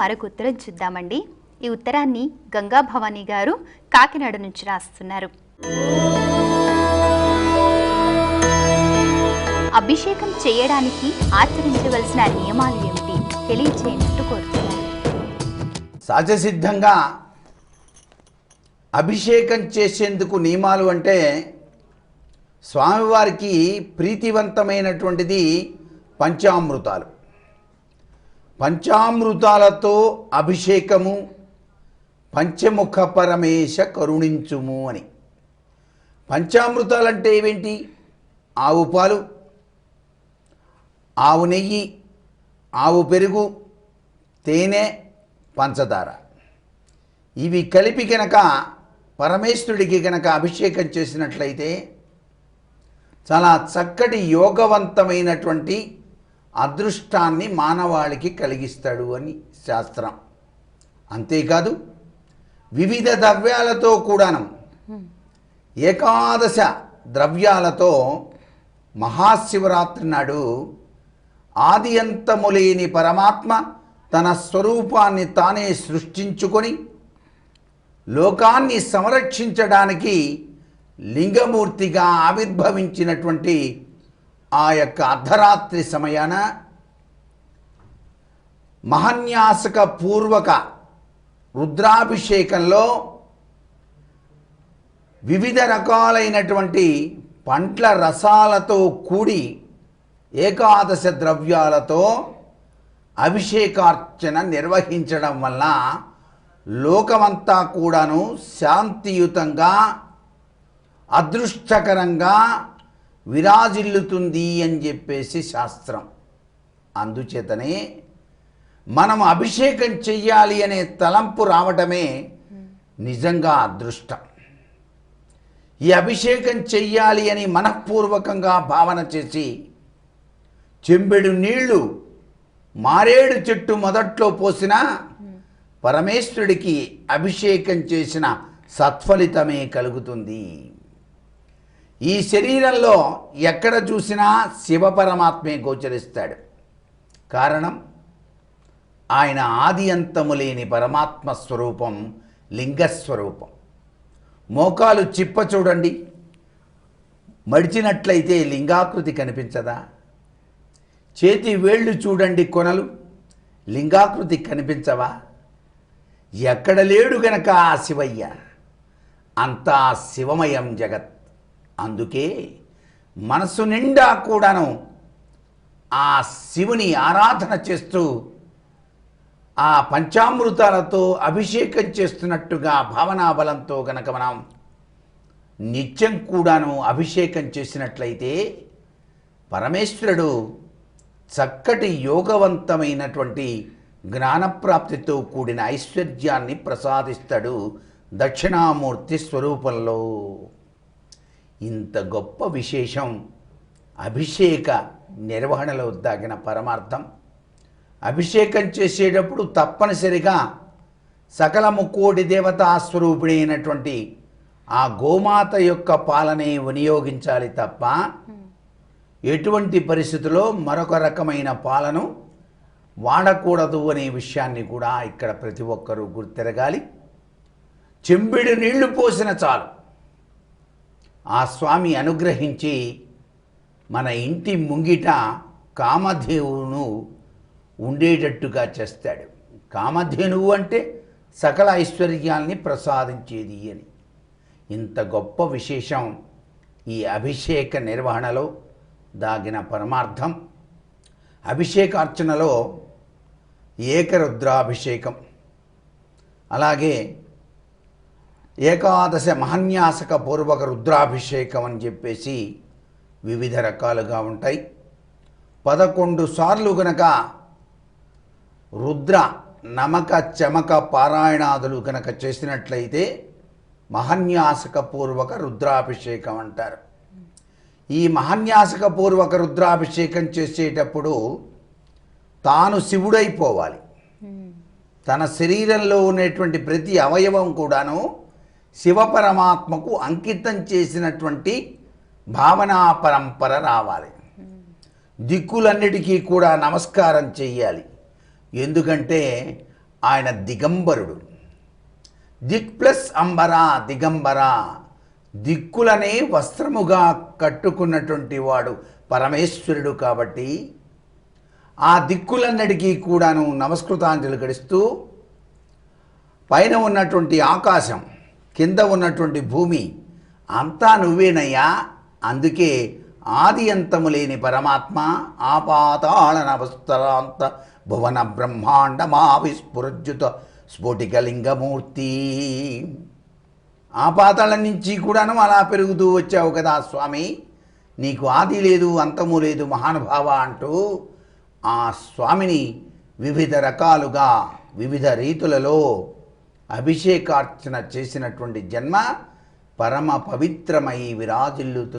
మరొక ఉత్తరం చూద్దామండి. ఈ ఉత్తరాన్ని గంగా భవానీ గారు కాకినాడ నుంచి రాస్తున్నారు. అభిషేకం చేయడానికి ఆచరించవలసిన నియమాలు ఏమిటి? తెలియచేయనట్టు కోరుతున్నారు సహజసిద్ధంగా అభిషేకం చేసేందుకు నియమాలు అంటే స్వామివారికి ప్రీతివంతమైనటువంటిది పంచామృతాలు. పంచామృతాలతో అభిషేకము పంచముఖ పరమేశ కరుణించుము అని. పంచామృతాలంటే ఏవేంటి? ఆవు పాలు ఆవు నెయ్యి ఆవు పెరుగు తేనె పంచదార. ఇవి కలిపి కనుక పరమేశ్వరుడికి కనుక అభిషేకం చేసినట్లయితే చాలా చక్కటి యోగవంతమైనటువంటి అదృష్టాన్ని మానవాళికి కలిగిస్తాడు అని శాస్త్రం. అంతేకాదు వివిధ ద్రవ్యాలతో కూడాను ఏకాదశ ద్రవ్యాలతో మహాశివరాత్రి నాడు ఆది అంతము లేని పరమాత్మ తన స్వరూపాన్ని తానే సృష్టించుకొని లోకాన్ని సంరక్షించడానికి లింగమూర్తిగా ఆవిర్భవించినటువంటి ఆ యొక్క అర్ధరాత్రి సమయాన మహన్యాసక పూర్వక రుద్రాభిషేకంలో వివిధ రకాలైనటువంటి పండ్ల రసాలతో కూడి ఏకాదశ ద్రవ్యాలతో అభిషేకార్చన నిర్వహించడం వల్ల లోకమంతా కూడాను శాంతియుతంగా అదృష్టకరంగా విరాజిల్లుతుంది అని చెప్పేసి శాస్త్రం. అందుచేతనే మనం అభిషేకం చెయ్యాలి అనే తలంపు రావటమే నిజంగా అదృష్టం. ఈ అభిషేకం చెయ్యాలి అని మనఃపూర్వకంగా భావన చేసి చెంబెడు నీళ్ళు మారేడు చెట్టు మొదట్లో పోసిన పరమేశ్వరుడికి అభిషేకం చేసిన సత్ఫలితమే కలుగుతుంది. ఈ శరీరంలో ఎక్కడ చూసినా శివపరమాత్మే గోచరిస్తాడు. కారణం ఆయన ఆది అంతము లేని పరమాత్మ స్వరూపం లింగస్వరూపం మోకాలు చిప్ప చూడండి. మడిచినట్లయితే లింగాకృతి కనిపించదా? చేతి వేళ్ళు చూడండి కొనలు. లింగాకృతి కనిపించవా? ఎక్కడ లేడు గనక ఆ శివయ్య. అంతా శివమయం జగత్. అందుకే మనసు నిండా కూడాను ఆ శివుని ఆరాధన చేస్తూ ఆ పంచామృతాలతో అభిషేకం చేస్తున్నట్టుగా భావనాబలంతో గనక మనం నిత్యం కూడాను అభిషేకం చేసినట్లయితే పరమేశ్వరుడు చక్కటి యోగవంతమైనటువంటి జ్ఞానప్రాప్తితో కూడిన ఐశ్వర్యాన్ని ప్రసాదిస్తాడు దక్షిణామూర్తి స్వరూపంలో. ఇంత గొప్ప విశేషం అభిషేక నిర్వహణలో దాగిన పరమార్థం. అభిషేకం చేసేటప్పుడు తప్పనిసరిగా సకల ముక్కోటి దేవతా స్వరూపిణి అయినటువంటి ఆ గోమాత యొక్క పాలనే వినియోగించాలి తప్ప ఎటువంటి పరిస్థితుల్లో మరొక రకమైన పాలను వాడకూడదు అనే విషయాన్ని కూడా ఇక్కడ ప్రతి ఒక్కరూ గుర్తెరగాలి. చెంబిడి నీళ్ళు పోసిన చాలు. ఆ స్వామి అనుగ్రహించి మన ఇంటి ముంగిట కామధేవును ఉండేటట్టుగా చేస్తాడు. కామధేనువు అంటే సకల ఐశ్వర్యాల్ని ప్రసాదించేది అని. ఇంత గొప్ప విశేషం ఈ అభిషేక నిర్వహణలో దాగిన పరమార్థం. అభిషేకార్చనలో ఏకరుద్రాభిషేకం. అలాగే ఏకాదశ మహన్యాసక పూర్వక రుద్రాభిషేకం అని చెప్పేసి వివిధ రకాలుగా ఉంటాయి. పదకొండు సార్లు గనక రుద్ర నమక చమక పారాయణాదులు కనుక చేసినట్లయితే మహన్యాసక పూర్వక రుద్రాభిషేకం అంటారు. ఈ మహన్యాసక పూర్వక రుద్రాభిషేకం చేసేటప్పుడు తాను శివుడైపోవాలి. తన శరీరంలో ఉన్నటువంటి ప్రతి అవయవం కూడాను శివపరమాత్మకు అంకితం చేసినటువంటి భావనా పరంపర రావాలి. దిక్కులన్నిటికీ కూడా నమస్కారం చెయ్యాలి. ఎందుకంటే ఆయన దిగంబరుడు. దిక్ ప్లస్ అంబరా దిగంబర. దిక్కులనే వస్త్రముగా కట్టుకున్నటువంటి వాడు పరమేశ్వరుడు కాబట్టి ఆ దిక్కులన్నిటికీ కూడాను నమస్కృతాంజలి గడిస్తూ పైన ఉన్నటువంటి ఆకాశం కింద ఉన్నటువంటి భూమి అంతా నువ్వేనయ్యా. అందుకే ఆది అంతము లేని పరమాత్మ ఆపాతాళ నవస్తరాంత భువన బ్రహ్మాండ మా స్ఫోటికలింగమూర్తి. ఆపాతాళ నుంచి కూడాను అలా పెరుగుతూ వచ్చావు కదా స్వామి. నీకు ఆది లేదు అంతము లేదు మహానుభావ అంటూ ఆ స్వామిని వివిధ రకాలుగా వివిధ రీతులలో అభిషేకార్చన చేసినటువంటి జన్మ పరమ పవిత్రమై విరాజిల్లుతు